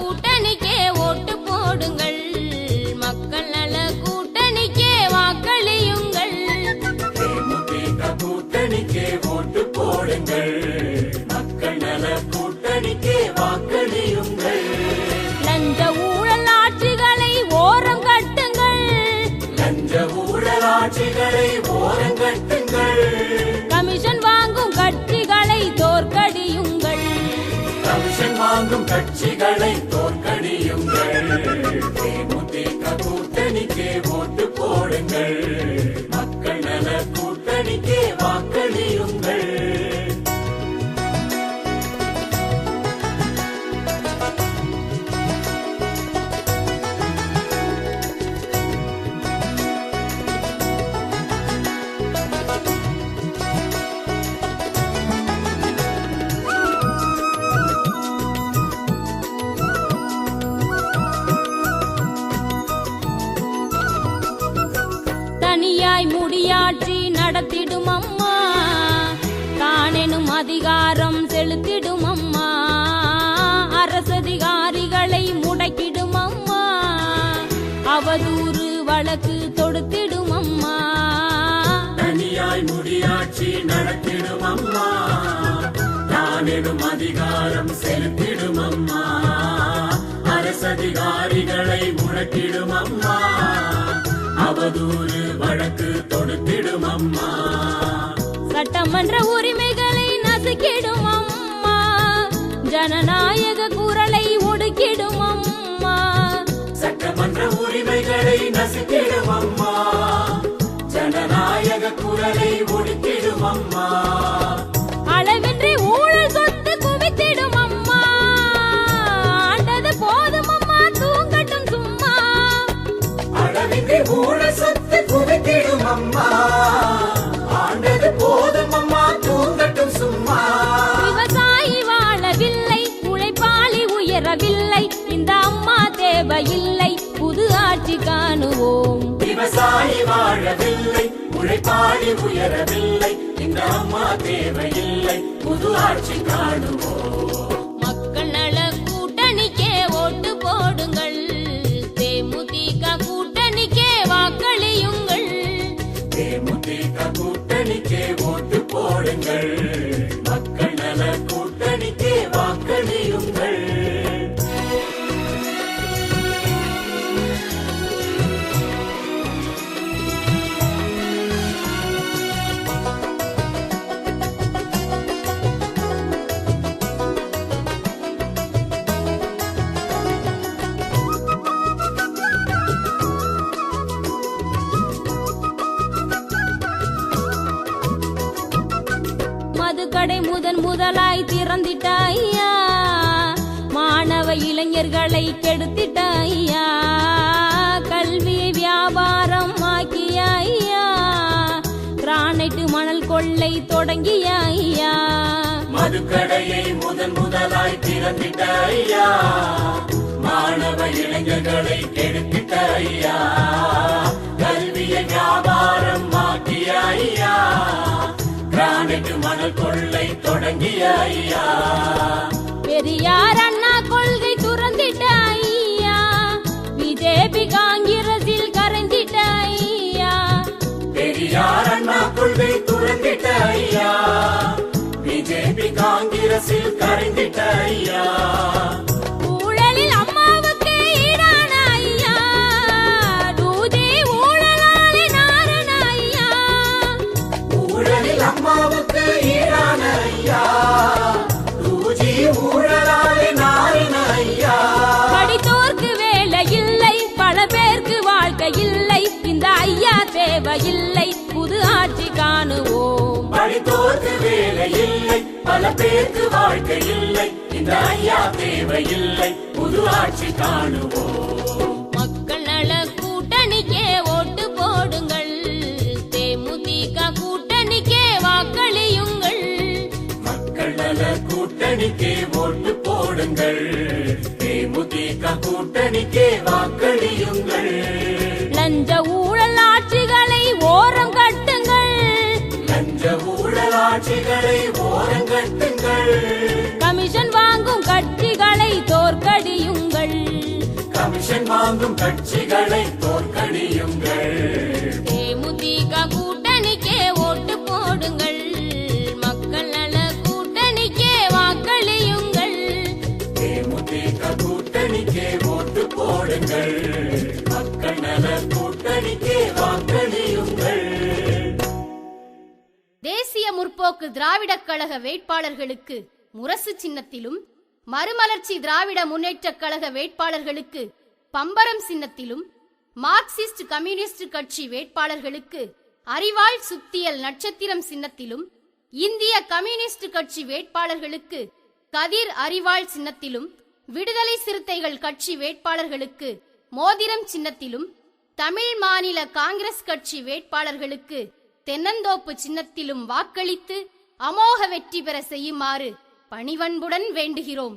கூட்டணிக்கே ஓட்டு போடுங்கள். மக்கள் நல கூட்டணிக்கே வாக்களியுங்கள். கூட்டணிக்கே ஓட்டு போடுங்கள். மக்கள் நல கூட்டணிக்கே வாக்களியுங்கள். லஞ்ச ஊழல் ஆட்சிகளை ஓரம் கட்டுங்கள். லஞ்ச ஊழல் ஆட்சிகளை ஓரம் கட்டுங்கள். கமிஷன் வாங்கும் கட்சிகளை தோற்கடியுங்கள். கமிஷன் வாங்கும் கட்சி முடியாட்சி நடத்திடும் அம்மா தானெனும் அதிகாரம் செலுத்திடும் அம்மா அரசதிகாரிகளை முடக்கிடும் அம்மா அவதூறு வழக்கு தொடுத்திடும் அம்மா தனியாய் முடியாட்சி நடத்திடும் அம்மா தானெனும் அதிகாரம் செலுத்திடும் அம்மா அரசதிகாரிகளை முடக்கிடும் அம்மா அவதூறு வழக்கு தொடுத்திடும் அம்மா சட்டமன்ற உரிமைகளை நசுக்கிடும் அம்மா ஜனநாயக குரலை ஒடுக்கிடும் அம்மா சட்டமன்ற உரிமைகளை நசுக்கிடும் அம்மா ஜனநாயக குரலை ஒடுக்கிடும் அம்மா தேவையில்லை புது ஆட்சி காணுவோம். விவசாயி வாழவில்லை உழைப்பாளி உயரவில்லை இந்த அம்மா தேவையில்லை புது ஆட்சி காணுவோம். மக்கள் நல கூட்டணிக்கே ஓட்டு போடுங்கள். தேமுதிக கூட்டணிக்கே வாக்களியுங்கள். தேமுதிக கூட்டணிக்கே ஓட்டு போடுங்கள். மக்கள் நல கூட்டணிக்கே வாக்களியுங்கள். முதன் முதலாய் திறந்திட்டாயா? மாணவ இளைஞர்களை கெடுத்திட்டாயா? கல்வி வியாபாரம் ஆக்கியாயா? கிரானைட்டு மணல் கொள்ளை தொடங்கியாயா? மதுக்கடையை முதன் முதலாய் திறந்திட்டாயா? மாணவ இளைஞர்களை கெடுத்துட்டாயா? கல்வியை வியாபாரம் ஆக்கிய பெரியார் அண்ணா கொள்கை துறந்திட்ட ஐயா. பிஜேபி காங்கிரஸில் கரைந்திட்ட ஐயா. பெரியார் அண்ணா கொள்கை துறந்திட்ட ஐயா. பிஜேபி காங்கிரஸில் கரைந்திட்ட ஐயா. தேவையில்லை புது ஆட்சி காணுவோம். படித்தோர்க்கு வேலை இல்லை. பல பேருக்கு வாழ்க்கை இல்லை. இந்த ஐயா தேவையில்லை. புது ஆட்சி காணுவோம். மக்கள் நல கூட்டணிக்கே ஓட்டு போடுங்கள். தேமுதிக கூட்டணிக்கே வாக்களியுங்கள். மக்கள் நல கூட்டணிக்கே ஓட்டு போடுங்கள். தேமுதிக கூட்டணிக்கே வாக்களியுங்கள். ஓரங்கட்டுங்கள் கமிஷன் வாங்கும் கட்சிகளை தோற்கடியுங்கள். கமிஷன் வாங்கும் கட்சிகளை தோற்கடியுங்கள். தேமுதிக கூட்டணிக்கே ஓட்டு போடுங்கள். மக்கள் நல கூட்டணிக்கே வாக்களியுங்கள். தேமுதிக கூட்டணிக்கே ஓட்டு போடுங்கள். முற்போக்கு திராவிடக் கழக வேட்பாளர்களுக்கு முரசு சின்னத்திலும் மறுமலர்ச்சி திராவிட முன்னேற்றக் கழக வேட்பாளர்களுக்கு பம்பரம் சின்னத்திலும் மார்க்சிஸ்ட் கம்யூனிஸ்ட் கட்சி வேட்பாளர்களுக்கு அறிவாள் சுத்தியல் நட்சத்திரம் சின்னத்திலும் இந்திய கம்யூனிஸ்ட் கட்சி வேட்பாளர்களுக்கு கதிர் அறிவாள் சின்னத்திலும் விடுதலை சிறுத்தைகள் கட்சி வேட்பாளர்களுக்கு மோதிரம் சின்னத்திலும் தமிழ் மாநில காங்கிரஸ் கட்சி வேட்பாளர்களுக்கு தென்னந்தோப்பு சின்னத்திலும் வாக்களித்து அமோக வெற்றி பெற செய்யுமாறு பணிவன்புடன் வேண்டுகிறோம்.